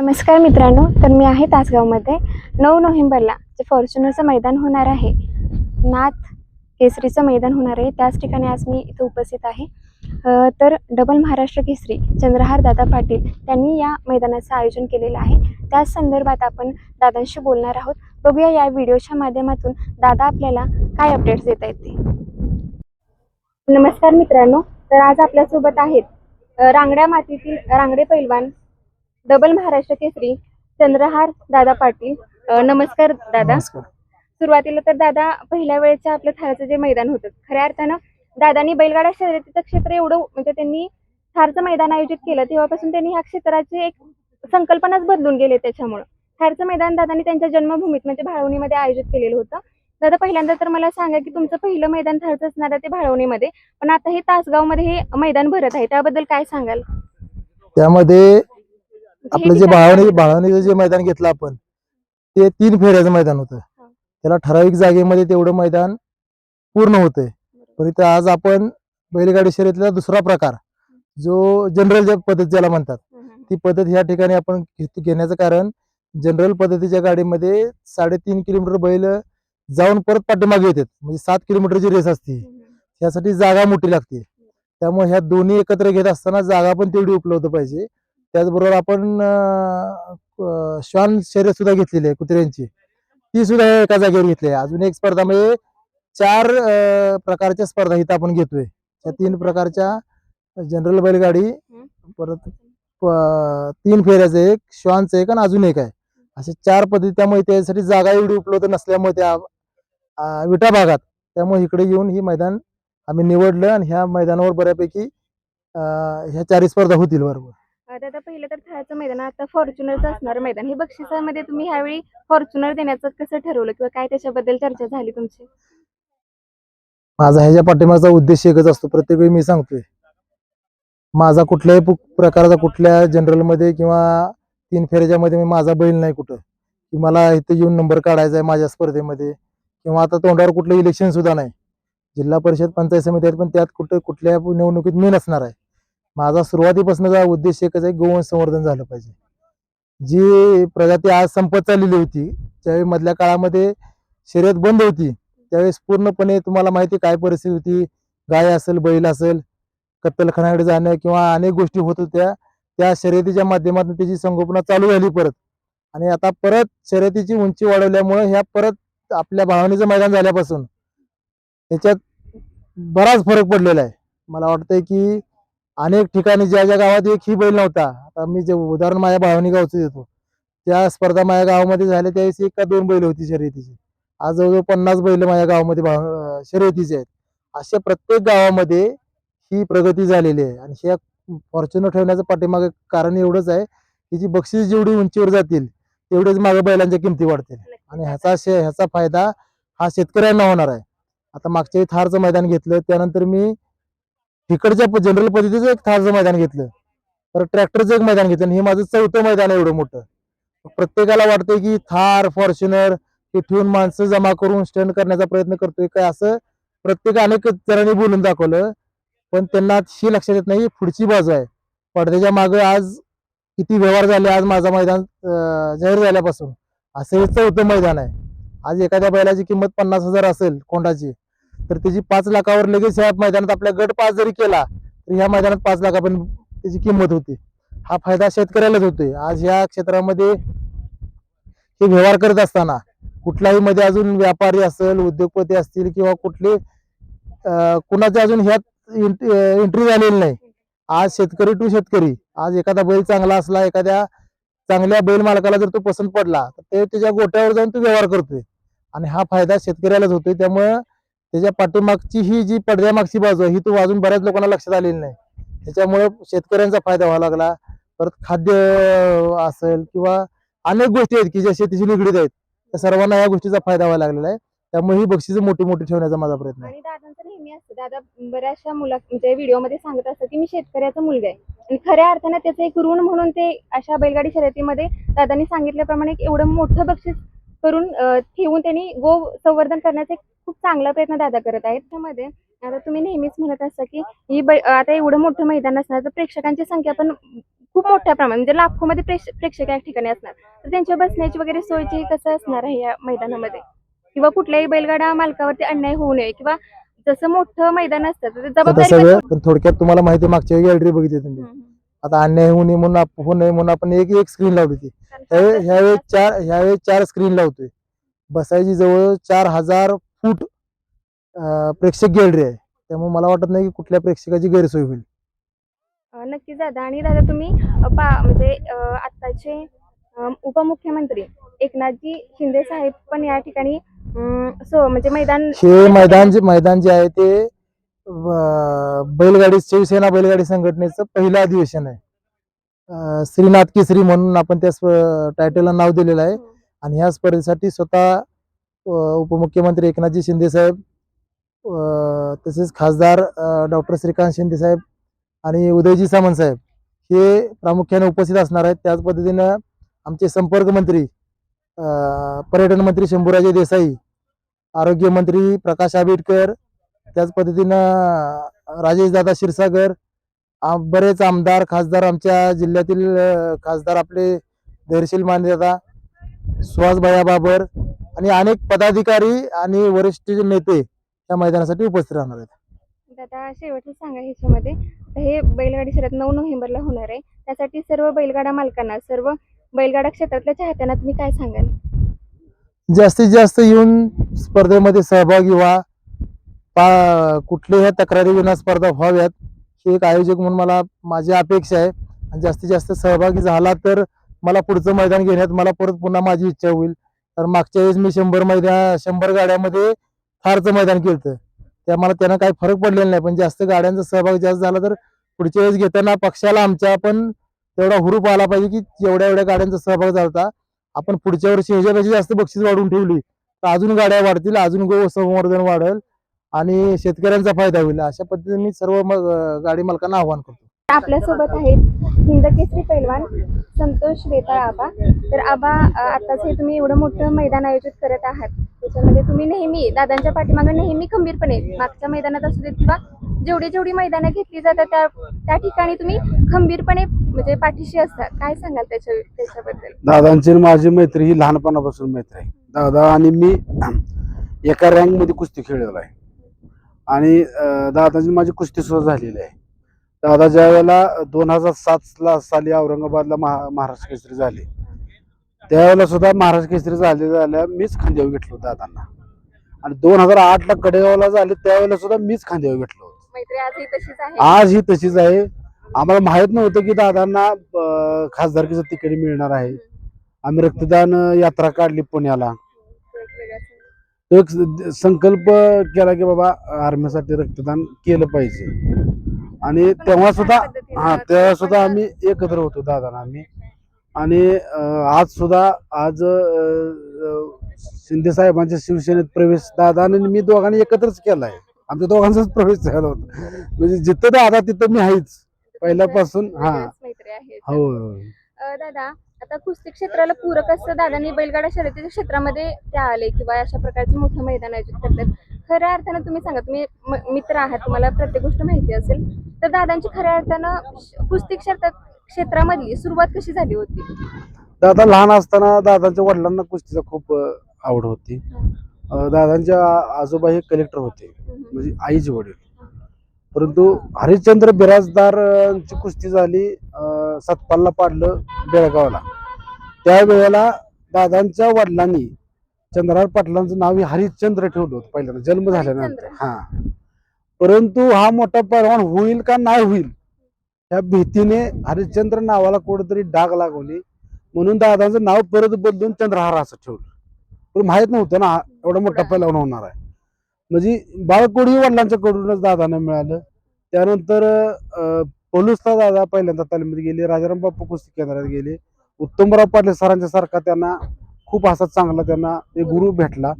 नमस्कार मित्रांनो तर मी आहे तासगावमध्ये. नऊ नोव्हेंबरला जे फॉर्च्युनरचं मैदान होणार आहे नाथ केसरीचं मैदान होणार आहे. त्याच ठिकाणी आज मी इथं उपस्थित आहे. तर डबल महाराष्ट्र केसरी चंद्रहार दादा पाटील त्यांनी या मैदानाचं आयोजन केलेलं आहे. त्याच संदर्भात आपण दादांशी बोलणार आहोत. बघूया या व्हिडिओच्या माध्यमातून दादा आपल्याला काय अपडेट्स देता येते नमस्कार मित्रांनो तर आज आपल्यासोबत आहेत रांगड्या मातीतील रांगडे पैलवान डबल महाराष्ट्र केसरी चंद्रहार दादा पाटील. अ, नमस्कार दादा. नमस्कार. सुरुवातीला तर दादा पहिल्या वेळेचं आपलं थारचं जे मैदान होतं खऱ्या अर्थानं दादानी बैलगाडा शर्यतीचं क्षेत्र एवढं म्हणजे त्यांनी थारचं मैदान आयोजित केलं तेव्हापासून त्यांनी ह्या क्षेत्राची एक संकल्पनाच बदलून गेले त्याच्यामुळं. थारचं मैदान दादानी त्यांच्या जन्मभूमीत म्हणजे भाळवणीमध्ये आयोजित केलेलं होतं. दादा पहिल्यांदा तर मला सांगा की तुमचं पहिलं मैदान थारचं असणार आहे ते भाळवणीमध्ये पण आता हे तासगावमध्ये हे मैदान भरत आहे त्याबद्दल काय सांगाल? त्यामध्ये आपलं जे भावनी भावनीचं जे मैदान घेतलं आपण ते तीन फेऱ्याचं मैदान होतं. त्याला ठराविक जागेमध्ये तेवढं मैदान पूर्ण होतंय. पण इथं आज आपण बैलगाडी शर्यतीचा दुसरा प्रकार जो जनरल ज्या पद्धत ज्याला म्हणतात ती पद्धत ह्या ठिकाणी आपण घेण्याचं कारण जनरल पद्धतीच्या गाडीमध्ये साडेतीन किलोमीटर बैल जाऊन परत पाठीमागे येतात. म्हणजे सात किलोमीटरची रेस असते. त्यासाठी जागा मोठी लागते. त्यामुळे ह्या दोन्ही एकत्र घेत असताना जागा पण तेवढी उपलब्ध पाहिजे. त्याचबरोबर आपण श्वान शर्यत सुद्धा घेतलेली आहे कुत्र्यांची. ती सुद्धा एका जागेवर घेतली आहे. अजून एक स्पर्धा म्हणजे चार प्रकारच्या स्पर्धा इथं आपण घेतोय. त्या तीन प्रकारच्या जनरल बैलगाडी परत तीन फेऱ्याचं एक श्वानचं एक आणि अजून एक आहे. असे चार पद्धती त्यामुळे त्यासाठी जागा एवढी उपलब्ध नसल्यामुळे त्या विटा भागात त्यामुळे इकडे येऊन ही मैदान आम्ही निवडलं आणि ह्या मैदानावर बऱ्यापैकी ह्या चारही स्पर्धा होतील बरोबर. आता पहिलं तर थाळचं मैदान आता फॉर्च्युनरचं असणार मैदान. हे बक्षिसामध्ये तुम्ही ह्यावेळी फॉर्च्युनर देण्याचं कसं ठरवलं किंवा काय त्याच्याबद्दल चर्चा झाली तुमची? माझा ह्याच्या पाठिंबाचा उद्देश एकच असतो. प्रत्येक वेळी मी सांगतोय. माझा कुठल्याही प्रकारचा कुठल्या जनरलमध्ये किंवा तीन फेऱ्याच्या मध्ये मी माझा बैल नाही कुठं. की मला इथं येऊन नंबर काढायचा आहे माझ्या स्पर्धेमध्ये. किंवा आता तोंडावर कुठलं इलेक्शन सुद्धा नाही. जिल्हा परिषद पंचायत समिती आहेत पण त्यात कुठं कुठल्या निवडणुकीत मी नसणार आहे. माझा सुरुवातीपासूनचा उद्देश एकच आहे गोवंश संवर्धन झालं पाहिजे. जी प्रजाती आज संपत चाललेली होती ज्यावेळी मधल्या काळामध्ये शर्यत बंद होती त्यावेळेस पूर्णपणे तुम्हाला माहिती काय परिस्थिती होती गाय असेल बैल असेल कत्तलखानाकडे जाणं किंवा अनेक गोष्टी होत होत्या त्या शर्यतीच्या माध्यमातून त्याची संगोपना चालू झाली परत. आणि आता परत शर्यतीची उंची वाढवल्यामुळे ह्या परत आपल्या भावनेचं मैदान झाल्यापासून ह्याच्यात बराच फरक पडलेला आहे. मला वाटतंय की अनेक ठिकाणी ज्या ज्या गावात एक ही बैल नव्हता. आता मी जे उदाहरण माझ्या भावनी गावचं देतो. त्या स्पर्धा माझ्या गावामध्ये झाल्या त्यावेळेस एक का दोन बैल होती शर्यतीची. आज जवळजवळ पन्नास बैल माझ्या गावामध्ये भाव- शर्यतीचे आहेत. अशा प्रत्येक गावामध्ये ही प्रगती झालेली आहे. आणि ह्या फॉर्च्युनर ठेवण्याचं पाठीमागे कारण एवढंच आहे की जी बक्षीस जेवढी उंचीवर जातील तेवढेच मागे बैलांच्या किमती वाढतील. आणि ह्याचा शे ह्याचा फायदा हा शेतकऱ्यांना होणार आहे. आता मागच्या वेळी थारचं मैदान घेतलं त्यानंतर मी तिकडच्या जनरल पद्धतीचं एक थारचं मैदान घेतलं. तर ट्रॅक्टरचं एक मैदान घेतलं. हे माझं चौथं मैदान आहे एवढं मोठं. प्रत्येकाला वाटतंय की थार फॉर्च्युनर ते ठेवून माणसं जमा करून स्टँड करण्याचा प्रयत्न करतोय काय असं प्रत्येक अनेक जणांनी बोलून दाखवलं. पण त्यांना हे लक्षात येत नाही पुढची बाजू आहे. पडद्याच्या मागे आज किती व्यवहार झाले आज माझा मैदान जाहीर झाल्यापासून. असं हे चौथं मैदान आहे. आज एखाद्या बैलाची किंमत पन्नास हजार असेल कोंडाची. तर त्याची पाच लाखावर लगेच ह्या मैदानात आपल्या गट पास जरी केला तर ह्या मैदानात पाच लाखापर्यंत त्याची किंमत होती. हा फायदा शेतकऱ्यालाच होतोय. आज ह्या क्षेत्रामध्ये हे व्यवहार करत असताना कुठलाही मध्ये अजून व्यापारी असेल उद्योगपती असतील किंवा कुठले कुणाच्या अजून ह्यात एंट्री झालेली नाही. आज शेतकरी टू शेतकरी आज एखादा बैल चांगला असला एखाद्या चांगल्या बैल मालकाला जर तो पसंत पडला तर ते त्याच्या गोट्यावर जाऊन तो व्यवहार करतोय. आणि हा फायदा शेतकऱ्यालाच होतोय. त्यामुळे त्याच्या पाठीमागची ही जी पडद्यामागची बाजू आहे ही तो अजून बऱ्याच लोकांना लक्षात आलेली नाही. त्याच्यामुळे शेतकऱ्यांचा फायदा व्हावा लागला. परत खाद्य असेल किंवा अनेक गोष्टी आहेत की ज्या शेतीशी निगडीत आहेत त्या सर्वांना या गोष्टीचा फायदा व्हायला लागलेला आहे. त्यामुळे ही बक्षीस मोठी मोठी ठेवण्याचा माझा प्रयत्न आणि दादांचं नेहमी असतं. दादा बऱ्याचशा मुला म्हणजे व्हिडिओमध्ये सांगत असतात की मी शेतकऱ्याचा मुलगा आहे. आणि खऱ्या अर्थानं त्याचं एक ऋण म्हणून ते अशा बैलगाडी शर्यतीमध्ये दादांनी सांगितल्याप्रमाणे एवढं मोठं बक्षीस करून ठेवून त्यांनी गो संवर्धन करण्याचा एक खूप चांगला प्रयत्न दादा करत आहेत त्यामध्ये. आता तुम्ही नेहमीच म्हणत असता की ही आता एवढं मोठं मैदान असणार तर प्रेक्षकांची संख्या पण खूप मोठ्या प्रमाणात म्हणजे लाखोमध्ये प्रेक्ष- प्रेक्षक या ठिकाणी असणार. तर त्यांच्या बसण्याची वगैरे सोयची कसं असणार आहे या मैदानामध्ये? किंवा कुठल्याही बैलगाडा मालकावरती अन्याय होऊ नये किंवा जसं मोठं मैदान असतं जबाबदारी पण- थोडक्यात तुम्हाला माहिती मागच्या गॅलरी बघितली तुम्ही. आता अन्याय होऊ नये म्हणून होऊ नये म्हणून आपण एक एक स्क्रीन लावली होती कारण ह्यावेळी का ह्यावेळी चार ह्यावेळी चार स्क्रीन लावतोय. बसायची जवळ चार हजार फूट प्रेक्षक गॅलरी आहे. त्यामुळे मला वाटत नाही की कुठल्या प्रेक्षकाची गैरसोय होईल. अं, नक्कीच दादा. आणि दादा तुम्ही म्हणजे आत्ताचे उपमुख्यमंत्री एकनाथजी शिंदे साहेब पण या ठिकाणी सो म्हणजे मैदान हे मैदान जे मैदान जे आहे ते बैलगाडी शिवसेना बैलगाडी संघटनेचं पहिलं अधिवेशन आहे. श्रीनाथ केसरी म्हणून आपण त्या टायटलला नाव दिलेलं आहे. आणि ह्या स्पर्धेसाठी स्वतः उपमुख्यमंत्री एकनाथजी शिंदे साहेब तसेच खासदार डॉक्टर श्रीकांत शिंदे साहेब आणि उदयजी सामंत साहेब हे प्रामुख्याने उपस्थित असणार आहेत. त्याच पद्धतीनं आमचे संपर्क मंत्री पर्यटन मंत्री शंभूराजे देसाई आरोग्यमंत्री प्रकाश आंबेडकर त्याच पद्धतीनं राजेश दादा क्षीरसागर बरेच आमदार खासदार आमच्या जिल्ह्यातील खासदार आपले धैर्यशील मान्यता सुहासभाया बाबर आणि अनेक पदाधिकारी आणि वरिष्ठ नेते या मैदानासाठी उपस्थित राहणार आहेत. दादा शेवटचं सांगा ह्याच्यामध्ये. आता हे बैलगाडी शर्यत नऊ नोव्हेंबरला होणार आहे. त्यासाठी सर्व बैलगाडा मालकांना सर्व बैलगाडा क्षेत्रातल्या चाहत्यांना तुम्ही काय सांगाल? जास्तीत जास्त येऊन स्पर्धेमध्ये सहभागी व्हा. पा कुठल्याही तक्रारी विना स्पर्धा व्हाव्यात. ही एक आयोजक म्हणून मला माझी अपेक्षा आहे. आणि जास्तीत जास्त सहभागी झाला तर मला पुढचं मैदान घेण्यात मला परत पुन्हा माझी इच्छा होईल. तर मागच्या वेळेस मी शंभर मैदान शंभर गाड्यामध्ये थारचं मैदान केलं त्या मला त्यांना काही फरक पडलेला नाही पण जास्त गाड्यांचा सहभाग जास्त झाला तर पुढच्या वेळेस घेताना पक्षाला आमच्या पण तेवढा हुरूप आला पाहिजे की एवढ्या एवढ्या गाड्यांचा सहभाग झाला होता आपण पुढच्या वर्षी ह्याच्यापेक्षा जास्त बक्षीस वाढवून ठेवली. तर अजून गाड्या वाढतील अजून गो संवर्धन वाढेल आणि शेतकऱ्यांचा फायदा होईल. अशा पद्धतीने मी सर्व गाडी मालकांना आव्हान करतो. आपल्यासोबत आहेत हिंदकेसरी पैलवान संतोष वेताळ आबा. तर आबा आताच हे तुम्ही एवढं मोठं मैदान आयोजित करत आहात. त्याच्यामध्ये तुम्ही नेहमी दादांच्या पाठीमागे नेहमी खंबीरपणे मागच्या मैदानात असू देत किंवा जेवढी जेवढी मैदानं घेतली जातात त्या त्या ठिकाणी तुम्ही खंबीरपणे म्हणजे पाठीशी असता. काय सांगाल त्याच्या त्याच्याबद्दल? दादांची आणि माझी मैत्री ही लहानपणापासून मैत्री आहे. दादा आणि मी एका रँकमध्ये कुस्ती खेळलेलो आहे. आणि अं, माझी कुस्ती सुद्धा झालेली आहे. दादा ज्या वेळेला दोन हजार सात ला साली औरंगाबादला महा महाराष्ट्र केसरी झाले त्यावेळेला सुद्धा महाराष्ट्र केसरी झाले झाल्या मीच खांद्यावर घेतलो दादांना. आणि दोन हजार आठ ला कडेगावला झाले त्यावेळेला सुद्धा मीच खांद्यावर घेतलो आज ही तशीच आहे? आम्हाला माहीत नव्हतं की दादांना खासदारकीचं तिकीट मिळणार आहे. आम्ही रक्तदान यात्रा काढली पुण्याला. एक संकल्प केला की बाबा आर्मीसाठी रक्तदान केलं पाहिजे. आणि तेव्हा सुद्धा हा तेव्हा सुद्धा आम्ही एकत्र होतो दादा आम्ही. आणि आज सुद्धा आज शिंदे साहेबांच्या शिवसेनेत प्रवेश दादा आणि मी दोघांनी एकत्रच केलाय. आमच्या दोघांचाच प्रवेश झाला होता. म्हणजे जिथं दादा तिथं मी आहेच. पहिल्यापासून हा. मैत्री आहे हो अ, दादा आता कुस्ती क्षेत्राला पूरक असं दादांनी बैलगाडा शर्यतीच्या क्षेत्रामध्ये त्या आले किंवा अशा प्रकारचं मोठं मैदान आयोजित करतात. खऱ्या अर्थानं तुम्ही सांगा तुम्ही म- मित्र आहात तुम्हाला प्रत्येक गोष्ट माहिती असेल तर दादांची खऱ्या अर्थानं कुस्ती क्षेत्रात क्षेत्रामधली सुरुवात कशी झाली होती? दादा लहान असताना दादांच्या वडिलांना कुस्तीचा खूप आवड होती. दादांच्या आजोबा हे कलेक्टर होते म्हणजे आईचे वडील. परंतु हरिश्चंद्र बिराजदारची कुस्ती झाली सतपालला पाडलं बेळगावला. त्यावेळेला दादांच्या वडिलांनी चंद्रहार पाटलांचं नाव हे हरिश्चंद्र ठेवलं होतं पहिल्यांदा. जन्म झाल्यानंतर. हा. परंतु हा मोठा परवान होईल का नाही होईल या भीतीने हरिश्चंद्र नावाला कुठेतरी डाग लागवली. म्हणून दादांचं नाव परत बदलून चंद्रहार असं ठेवलं. पण माहीत नव्हतं ना एवढा मोठा पैलवान होणार आहे. म्हणजे बाळकोडी वडिलांच्या कडूनच दादांना मिळालं. त्यानंतर पोलिसला दादा पहिल्यांदा तालमीत गेले राजाराम बापू कुस्ती केंद्रात गेले. उत्तमराव पाटील सरांच्या सारखा त्यांना खूप असा चांगला त्यांना एक गुरु भेटला.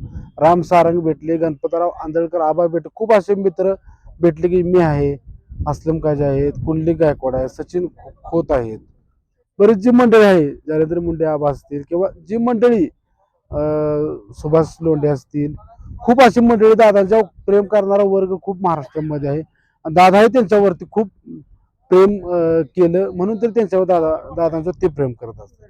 राम सारंग भेटले गणपतराव आंधळकर आबा भेटले खूप असे मित्र भेटले की मी आहे असलम काजे आहेत कुंडली गायकवाड आहे सचिन खोत आहेत. बरेच जी मंडळी आहे जालेंद्र मुंडे आबा असतील किंवा जी मंडळी सुभाष लोंढे असतील खूप अशी मंडळी दादांच्या प्रेम करणारा वर्ग खूप महाराष्ट्रामध्ये आहे. आणि दादाही त्यांच्यावरती खूप प्रेम केलं म्हणून तर त्यांच्यावर दादा दादांचं ते प्रेम करत असतात.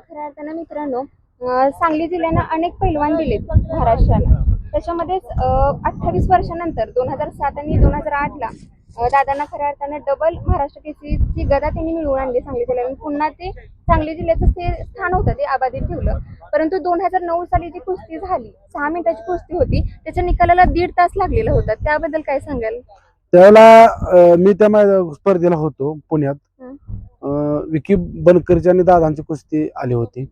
खऱ्या अर्थानं मित्रांनो सांगली जिल्ह्यानं अनेक पैलवान दिलेत महाराष्ट्राला त्याच्यामध्येच अठ्ठावीस वर्षानंतर दोन हजार सात आणि दोन हजार आठला दादांना खऱ्या अर्थानं डबल महाराष्ट्र केसरीची गदा त्यांनी मिळवून आणली सांगली जिल्ह्याला. पुन्हा ते सांगली जिल्ह्याचं ते स्थान होतं ते अबाधित ठेवलं. परंतु दोन हजार नऊ साली जी कुस्ती झाली सहा मिनिटाची कुस्ती होती त्याच्या निकालाला दीड तास लागलेला होता. त्याबद्दल काय सांगाल? त्यावेळेला मी त्या स्पर्धेला होतो पुण्यात. विकी बनकरची आणि दादांची कुस्ती आली होती.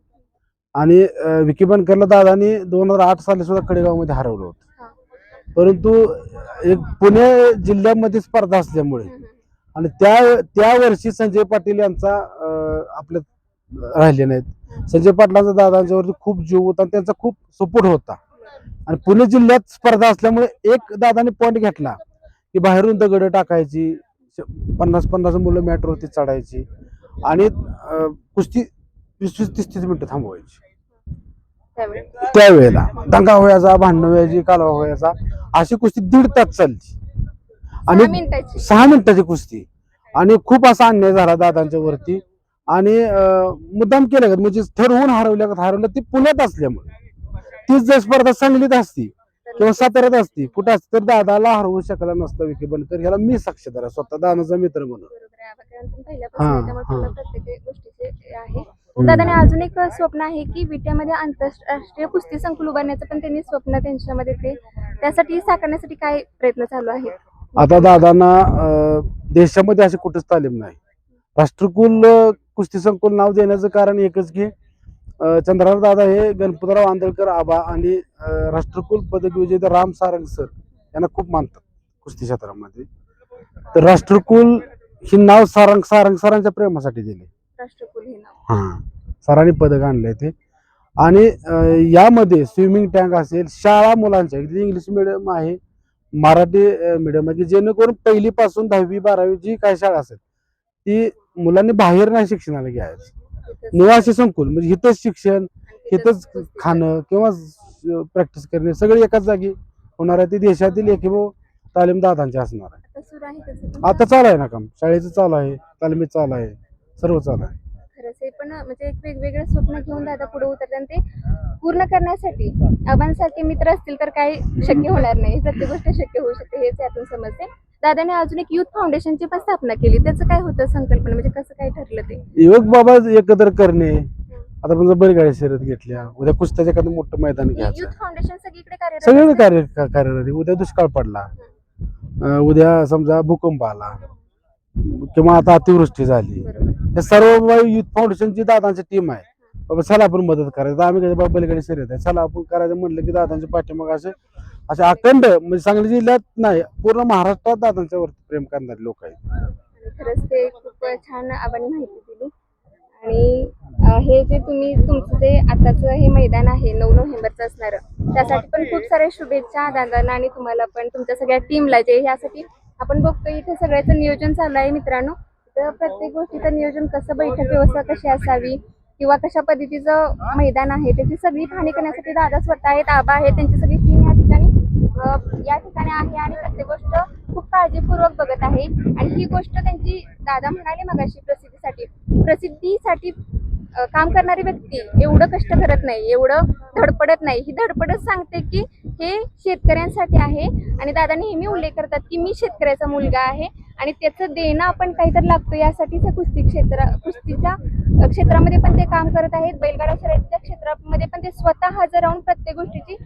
आणि विकी बनकरला दादानी दोन हजार आठ साली सुद्धा कडेगावमध्ये हरवलं होतं. परंतु एक पुणे जिल्ह्यामध्ये स्पर्धा असल्यामुळे. आणि त्या त्या वर्षी संजय पाटील यांचा अं, आपल्यात राहिले नाहीत संजय पाटलांचा दादांच्यावरती खूप जीव होता आणि त्यांचा खूप सपोर्ट होता आणि पुणे जिल्ह्यात स्पर्धा असल्यामुळे एक दादाने पॉईंट घेतला की बाहेरून दगड टाकायची पन्नास पन्नास मुलं मॅटरवरती चढायची आणि कुस्ती वीस वीस तीस तीस मिनिटं थांबवायची. त्यावेळी? त्यावेळेला. दंगा व्हायचा भांडणं व्हायची कालवा व्हायचा अशी कुस्ती दीड तास चालली. आणि सहा मिनिटाची कुस्ती. आणि खूप असा अन्याय झाला दादांच्या वरती. आणि मुद्दाम केलं का म्हणजे ठरवून हरवल्या का हरवलं ती पुण्यात असल्यामुळे. तीच जर स्पर्धा सांगलीत असती किंवा साताऱ्यात असती कुठं असती तर दादाला हरवू शकला नसता विखे बनकर. ह्याला मी साक्षीदार स्वतः दादाचा मित्र म्हणून. हा, दादाने अजून एक स्वप्न आहे की विट्यामध्ये आंतरराष्ट्रीय कुस्ती संकुल उभारण्याचं पण त्यांनी स्वप्न त्यांच्यामध्ये ते त्यासाठी साकारण्यासाठी काय प्रयत्न चालू आहेत? आता दादांना देशामध्ये अशी कुठेच तालीम नाही. राष्ट्रकुल कुस्ती संकुल नाव देण्याचं कारण एकच की अं, चंद्रहार दादा हे गणपतराव आंदळकर आबा आणि राष्ट्रकुल पदक विजेते राम सारंग सर यांना खूप मानतात कुस्ती क्षेत्रामध्ये. तर राष्ट्रकुल ही नाव सारंग सारंग सरांच्या प्रेमासाठी दिले. हे सरांनी पदक आणले ते. आणि यामध्ये स्विमिंग टँक असेल शाळा मुलांच्या इंग्लिश मिडियम आहे मराठी मिडियम आहे की जेणेकरून पहिली पासून दहावी बारावी जी काय शाळा असेल ती मुलांनी बाहेर नाही शिक्षणाला घ्यायचं. निवासी संकुल म्हणजे इथंच शिक्षण कुस्ती खाणं किंवा प्रॅक्टिस करणे सगळे एकाच जागी होणार आहे. ते देशातील एकीभाऊ तालीम दादांचे असणार आहे. आता चालू आहे ना काम. शाळेचं चालू आहे तालमीत चालू आहे. सर्व चालू आहे. खरंच हे पण म्हणजे एक वेगवेगळे स्वप्न घेऊन दादा पुढे उतरते आणि ते पूर्ण करण्यासाठी आबांसारखे मित्र असतील तर काही शक्य होणार नाही. प्रत्येक गोष्ट शक्य होऊ शकते हेच यातून समजते. दादाने अजून एक युथ फाउंडेशनची पण स्थापना केली. त्याचं काय होतं संकल्पना? म्हणजे कसं काय ठरलं ते? युवक बाबा एकत्र करणे. आता म्हणजे बैलगाडी शर्यत घेतल्या उद्या कुस्त्याचं एखादं मोठं मैदान घ्यायचं. युथ फाउंडेशन सगळीकडे कार्यरत सगळे असतं. कार्य कार्यरत. आहे. उद्या दुष्काळ पडला. अं, उद्या समजा भूकंप आला. किंवा आता अतिवृष्टी झाली. बरोबर. हे सर्व युथ फाउंडेशनची दादांची टीम आहे. बाबा चला आपण मदत करायचं. आम्ही कधी बाबा बैलगाडी शर्यत आहे. चला आपण करायचं म्हणलं की दादांच्या पाठीमाग असे असे अखंड म्हणजे सांगली जिल्ह्यात नाही पूर्ण महाराष्ट्रात दादांच्या वरती प्रेम करणारे लोक आहेत. खरंच ते खूप छान आपण माहिती दिली. आणि हे जे तुम्ही तुमचं जे आताचं हे मैदान आहे नऊ नोव्हेंबरचं असणार त्यासाठी पण खूप साऱ्या शुभेच्छा दादांना आणि तुम्हाला पण तुमच्या सगळ्या टीमला जे ह्यासाठी आपण बघतो इथे सगळ्याचं नियोजन चालू आहे मित्रांनो. तर प्रत्येक गोष्टीचं नियोजन कसं बैठक व्यवस्था कशी असावी किंवा कशा पद्धतीचं मैदान आहे त्याची सगळी पाहणी करण्यासाठी दादा स्वतः आहेत आबा आहेत त्यांची सगळी टीम या ठिकाणी या ठिकाणी आहे आणि प्रत्येक गोष्ट खूप काळजीपूर्वक बघत आहे. आणि ही गोष्ट त्यांची दादा म्हणाले मगाशी प्रसिद्धीसाठी प्रसिद्धीसाठी काम करणारी व्यक्ती एवढं कष्ट करत नाही एवढं धडपडत नाही. ही धडपडच सांगते की हे शेतकऱ्यांसाठी आहे. आणि दादा नेहमी उल्लेख करतात की मी शेतकऱ्याचा मुलगा आहे आणि त्याचं देणं आपण काहीतरी लागतो यासाठीच कुस्ती क्षेत्र कुस्तीच्या क्षेत्रामध्ये पण ते काम करत आहेत. बैलगाडा शर्यतीच्या क्षेत्रामध्ये पण ते स्वतः हजर राहून प्रत्येक गोष्टीची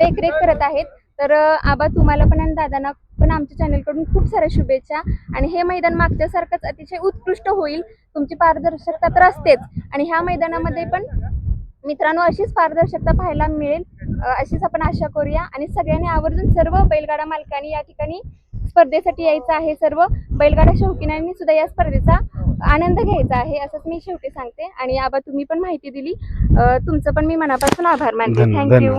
देखरेख करत आहेत. तर आबा तुम्हाला पण आणि दादांना पण आमच्या चॅनलकडून खूप साऱ्या शुभेच्छा. आणि हे मैदान मागच्यासारखंच अतिशय उत्कृष्ट होईल. तुमची पारदर्शकता तर असतेच. आणि ह्या मैदानामध्ये पण मित्रांनो अशीच पारदर्शकता पाहायला मिळेल. अशीच आपण आशा करूया. आणि सगळ्यांनी आवर्जून सर्व बैलगाडा मालकांनी या ठिकाणी स्पर्धेसाठी यायचं आहे. सर्व बैलगाडा शौकीनांनी सुद्धा या स्पर्धेचा आनंद घ्यायचा आहे असंच मी शेवटी सांगते. आणि आबा तुम्ही पण माहिती दिली. तुमचं पण मी मनापासून आभार मानते. थँक्यू